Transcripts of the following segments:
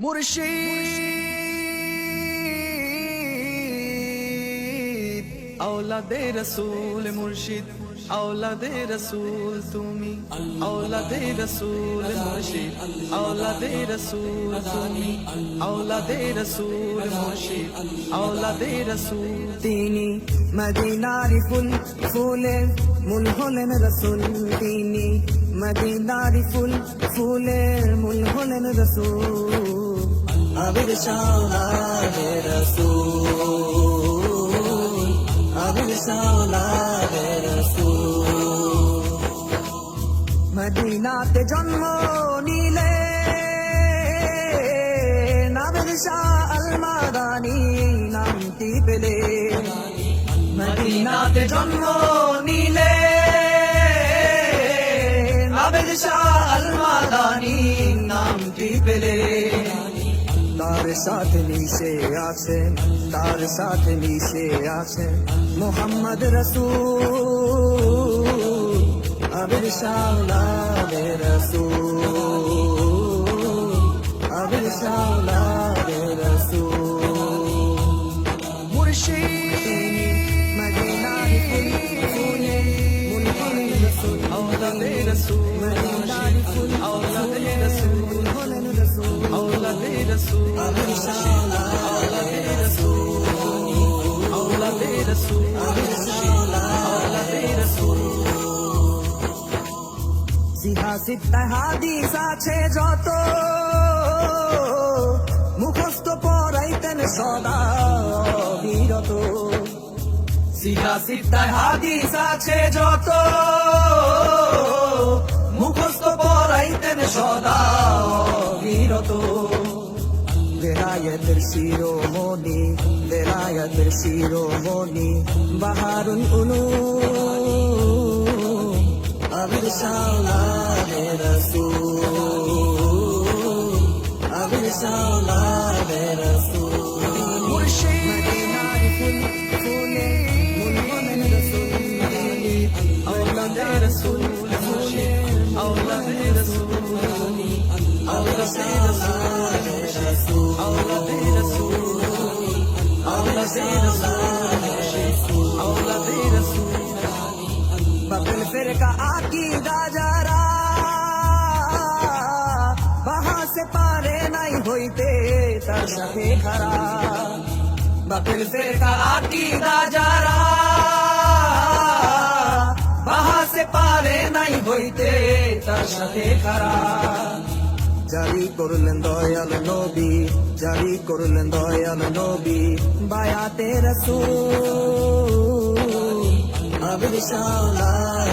মুর্শিদ আওলাদে রসুল মুর্শিদ আওলাদে রসুল তুমি, আওলাদে রসুল মুর্শিদ, আওলাদে রসুল তুমি, আওলাদে রসুল মুর্শিদ, আওলাদে রসুল তিনি। মদিনারি ফুল ফুলের মূল হলেন রসুল তিনি। মদিনারি ফুল ফুলের মূল হলেন রসুল। আবির শাওলাহে রসুল, আবির রসুল মদিনাতে জন্ম নিলে নাবির শাহ আল নামটি পেলে। মদিনাতে জন্ম নিলে নাবির শাহ আল মাদানি নামটি পেলে। তার সাথে মিশে আছে, তার সাথে মিশে আছে মোহাম্মদ রসুল। আবির শাওলাদে রসুল আবির শাওলাদে রসুল মুর্শিদ মদিনারি ফুল ফুলে মুল হলেন রসুল আওলাদে রসুল মদিনারি ফুল আওলাদে রসুল মুল হলেন সিহাসিত্তায় হাদিস আছে যত। মুখস্থ পড়াইতেন সদা বিরত। সিহাসিত্তায় হাদিস আছে যত। মুখস্থ পড়াইতেন সদা বিরত। বেলায়েতের শিরোমণি বেলায়েতের শিরোমণি, বাহারুল উলু আবির শাওলাদে রসুল, আবির শাওলাদে রসুল। মদিনারি ফুল, ফুলে মুল হলেন রসুল আওলাদে রসুল ফুলে बदल फिर का आकीदा जरा वहां से पारे नहीं होते तर सके खरा बदल फिर का आकीदा जरा वहां से पारे नहीं होते तर सके खरा জারি করলেন দয়াল নবী জারি করলেন দয়াল নবী বায়াতে রসুল আবির শাওলাদে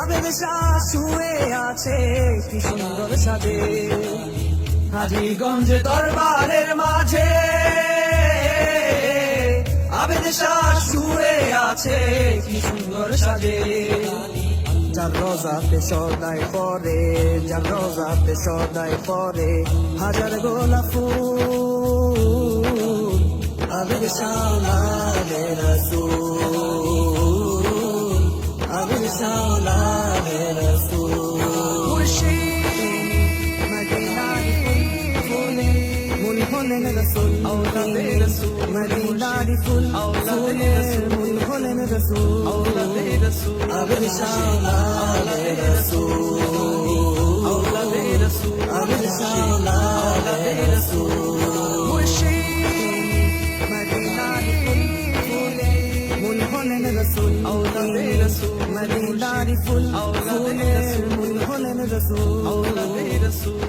আবেদ শাহ শুয়ে আছে, কি সুন্দর সাজে। হাজিগঞ্জ দরবারের মাঝে আবেদ শাহ শুয়ে আছে, কি সুন্দর সাজে। যার রোজাতে সদাই পরে, যার রোজাতে সদাই পরে, হাজার গোলাপ ফুল শাওলাদে রসুল মদিনারি ফুল ফুলে মুল হলেন রসুল আওলাদে রসুল মদিনারি ফুল ফুলে মুল হলেন রসুল আওলাদে রসুল আবির মদিনারি ফুল ফুলে মুল হলেন রসুল আওলাদে রসুল